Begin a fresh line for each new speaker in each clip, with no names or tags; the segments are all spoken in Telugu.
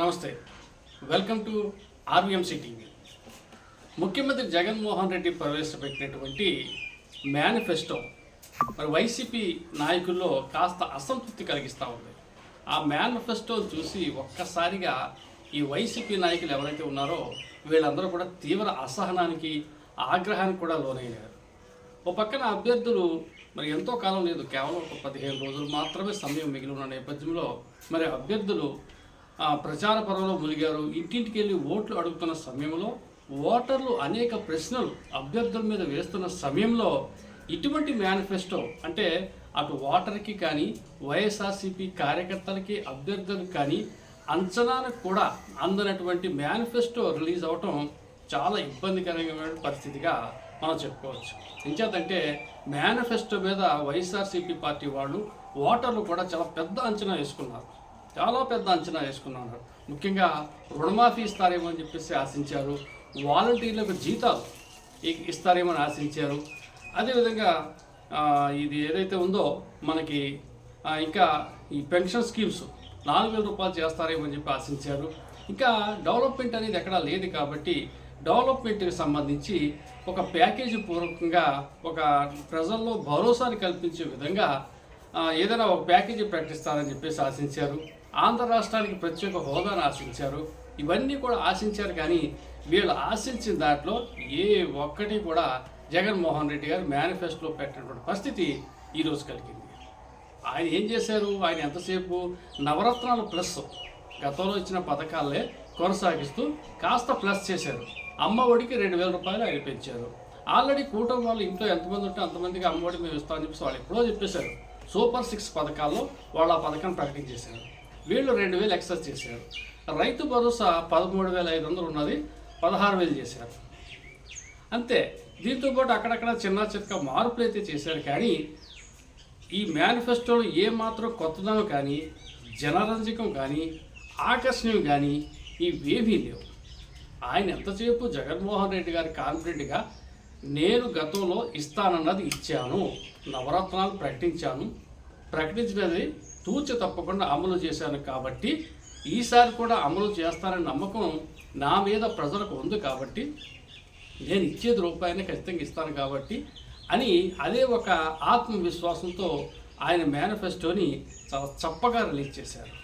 నమస్తే. వెల్కమ్ టు ఆర్వీఎంసీ టీవీ ముఖ్యమంత్రి జగన్మోహన్ రెడ్డి ప్రవేశపెట్టినటువంటి మేనిఫెస్టో మరి వైసీపీ నాయకుల్లో కాస్త అసంతృప్తి కలిగిస్తూ ఉంది. ఆ మేనిఫెస్టో చూసి ఒక్కసారిగా ఈ వైసీపీ నాయకులు ఎవరైతే ఉన్నారో వీళ్ళందరూ కూడా తీవ్ర అసహనానికి ఆగ్రహానికి కూడా లోనయ్యారు. ఓ పక్కన అభ్యర్థులు మరి ఎంతో కాలం లేదు కేవలం ఒక పదిహేను రోజులు మాత్రమే సమయం మిగిలి ఉన్న నేపథ్యంలో మరి అభ్యర్థులు ప్రచార పర్వంలో మునిగారు. ఇంటింటికి వెళ్ళి ఓట్లు అడుగుతున్న సమయంలో ఓటర్లు అనేక ప్రశ్నలు అభ్యర్థుల మీద వేస్తున్న సమయంలో ఇటువంటి మేనిఫెస్టో అంటే అటు ఓటర్కి కానీ వైఎస్ఆర్సీపీ కార్యకర్తలకి అభ్యర్థులకు కానీ అంచనాలకు కూడా అందనటువంటి మేనిఫెస్టో రిలీజ్ అవటం చాలా ఇబ్బందికరమైన పరిస్థితిగా మనం చెప్పుకోవచ్చు. ఇంచేతంటే మేనిఫెస్టో మీద వైఎస్ఆర్సీపీ పార్టీ వాళ్ళు ఓటర్లు కూడా చాలా పెద్ద అంచనా వేసుకున్నారు. చాలా పెద్ద అంచనా వేసుకున్నారు ముఖ్యంగా రుణమాఫీ ఇస్తారేమో అని చెప్పేసి ఆశించారు. వాలంటీర్లకు జీతాలు ఇస్తారేమో అని ఆశించారు. అదేవిధంగా ఇది ఏదైతే ఉందో మనకి ఇంకా ఈ పెన్షన్ స్కీమ్స్ నాలుగు వేల రూపాయలు చేస్తారేమో అని చెప్పి ఆశించారు. ఇంకా డెవలప్మెంట్ అనేది ఎక్కడా లేదు కాబట్టి డెవలప్మెంట్కి సంబంధించి ఒక ప్యాకేజీ పూర్వకంగా ఒక ప్రజల్లో భరోసాని కల్పించే విధంగా ఏదైనా ఒక ప్యాకేజీ ప్రకటిస్తారని చెప్పేసి ఆశించారు. ఆంధ్ర రాష్ట్రానికి ప్రత్యేక హోదాను ఆశించారు. ఇవన్నీ కూడా ఆశించారు కానీ వీళ్ళు ఆశించిన దాంట్లో ఏ ఒక్కటి కూడా జగన్మోహన్ రెడ్డి గారు మేనిఫెస్టోలో పెట్టినటువంటి పరిస్థితి ఈరోజు కలిగింది. ఆయన ఏం చేశారు? ఆయన ఎంతసేపు? నవరత్నాలు ప్లస్. గతంలో ఇచ్చిన పథకాలే కొనసాగిస్తూ కాస్త ప్లస్ చేశారు. అమ్మ ఒడికి రెండు వేల రూపాయలు ఆయన పెంచారు. ఆల్రెడీ కూటమి వాళ్ళు ఇంట్లో ఎంతమంది ఉంటే అంతమందికి అమ్మ ఒడి మేము ఇస్తామని చెప్పేసి వాళ్ళు ఎప్పుడో చెప్పేశారు. సూపర్ సిక్స్ పథకాల్లో వాళ్ళు ఆ పథకాన్ని ప్రకటించేశారు. వీళ్ళు రెండు వేలు ఎక్సెస్ చేశారు. రైతు భరోసా పదమూడు వేల ఐదు వందలు ఉన్నది పదహారు వేలు చేశారు. అంతే. దీంతో పాటు అక్కడక్కడ చిన్న చిన్న మార్పులు అయితే చేశారు కానీ ఈ మేనిఫెస్టోలో ఏ మాత్రం కొత్తదనం కానీ జనరంజకం కానీ ఆకర్షణీయం కానీ ఇవేమీ లేవు. ఆయన ఎంతసేపు జగన్మోహన్ రెడ్డి గారి కాన్ఫిడెంట్గా నేను గతంలో ఇస్తానన్నది ఇచ్చాను నవరత్నాలు ప్రకటించాను ప్రకటించినది తూచ తప్పకుండా అమలు చేశాను కాబట్టి ఈసారి కూడా అమలు చేస్తానని నమ్మకం నా మీద ప్రజలకు ఉంది కాబట్టి నేను ఇచ్చేది రూపాయిని ఖచ్చితంగా ఇస్తాను కాబట్టి అని అదే ఒక ఆత్మవిశ్వాసంతో ఆయన మేనిఫెస్టోని చాలా చప్పగా రిలీజ్ చేశారు.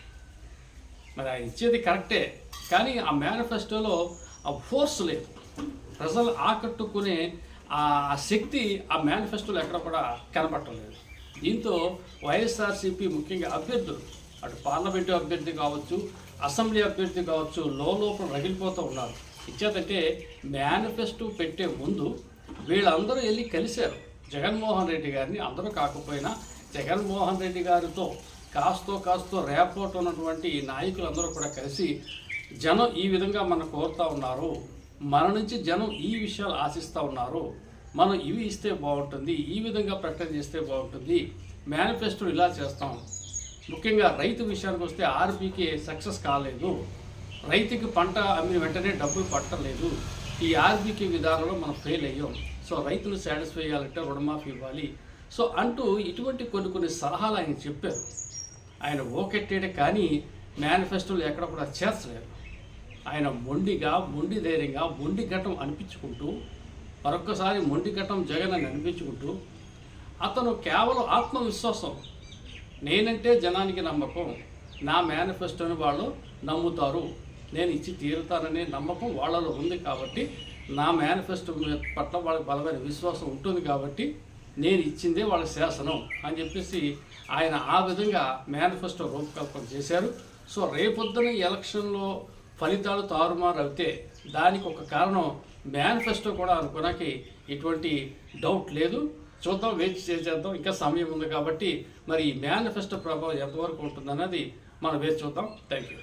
మరి ఆయన ఇచ్చేది కరెక్టే కానీ ఆ మేనిఫెస్టోలో ఆ ఫోర్స్ లేదు. ప్రజలు ఆకట్టుకునే ఆ శక్తి ఆ మేనిఫెస్టోలో ఎక్కడ కూడా కనపడటం లేదు. దీంతో వైఎస్ఆర్సీపీ ముఖ్యంగా అభ్యర్థులు అటు పార్లమెంటు అభ్యర్థి కావచ్చు అసెంబ్లీ అభ్యర్థి కావచ్చు లోపల రగిలిపోతూ ఉన్నారు. ఇచ్చేదంటే మేనిఫెస్టో పెట్టే ముందు వీళ్ళందరూ వెళ్ళి కలిశారు. జగన్మోహన్ రెడ్డి గారిని అందరూ కాకపోయినా జగన్మోహన్ రెడ్డి గారితో కాస్తో కాస్తో రేపోట్ ఉన్నటువంటి ఈ నాయకులందరూ కూడా కలిసి జనం ఈ విధంగా మనం కోరుతూ ఉన్నారు. మన నుంచి జనం ఈ విషయాలు ఆశిస్తూ ఉన్నారు. మనం ఇవి ఇస్తే బాగుంటుంది ఈ విధంగా ప్రకటన చేస్తే బాగుంటుంది. మేనిఫెస్టో ఇలా చేస్తాం. ముఖ్యంగా రైతు విషయానికి వస్తే ఆర్బీకి సక్సెస్ కాలేదు. రైతుకి పంట అమ్మిన వెంటనే డబ్బులు పట్టలేదు. ఈ ఆర్బీకి విధానంలో మనం ఫెయిల్ అయ్యాం. సో రైతులు సాటిస్ఫై చేయాలంటే రుణమాఫీ ఇవ్వాలి. సో అంటూ ఇటువంటి కొన్ని కొన్ని సలహాలు ఆయన చెప్పారు. ఆయన ఓకెట్టాడే కానీ మేనిఫెస్టోలు ఎక్కడ కూడా చేర్చలేదు ఆయన మొండిగా మొండి ధైర్యంగా మొండి ఘటం అనిపించుకుంటూ మరొక్కసారి మొండి జగన్ అని అనిపించుకుంటూ అతను కేవలం ఆత్మవిశ్వాసం. నేనంటే జనానికి నమ్మకం. నా మేనిఫెస్టోని వాళ్ళు నమ్ముతారు. నేను ఇచ్చి తీరుతాననే నమ్మకం వాళ్ళలో ఉంది కాబట్టి నా మేనిఫెస్టో పట్ల వాళ్ళకి బలమైన విశ్వాసం ఉంటుంది కాబట్టి నేను ఇచ్చిందే వాళ్ళ శాసనం అని చెప్పేసి ఆయన ఆ విధంగా మేనిఫెస్టో రూపకల్పన చేశారు. సో రేపొద్దున ఎలక్షన్లో ఫలితాలు తారుమారు అయితే దానికి ఒక కారణం మేనిఫెస్టో కూడా అనుకోడానికి ఎటువంటి డౌట్ లేదు. చూద్దాం వేచి చేసేద్దాం. ఇంకా సమయం ఉంది కాబట్టి మరి ఈ మేనిఫెస్టో ప్రభావం ఎంతవరకు ఉంటుందన్నది మనం వేచి చూద్దాం. Thank you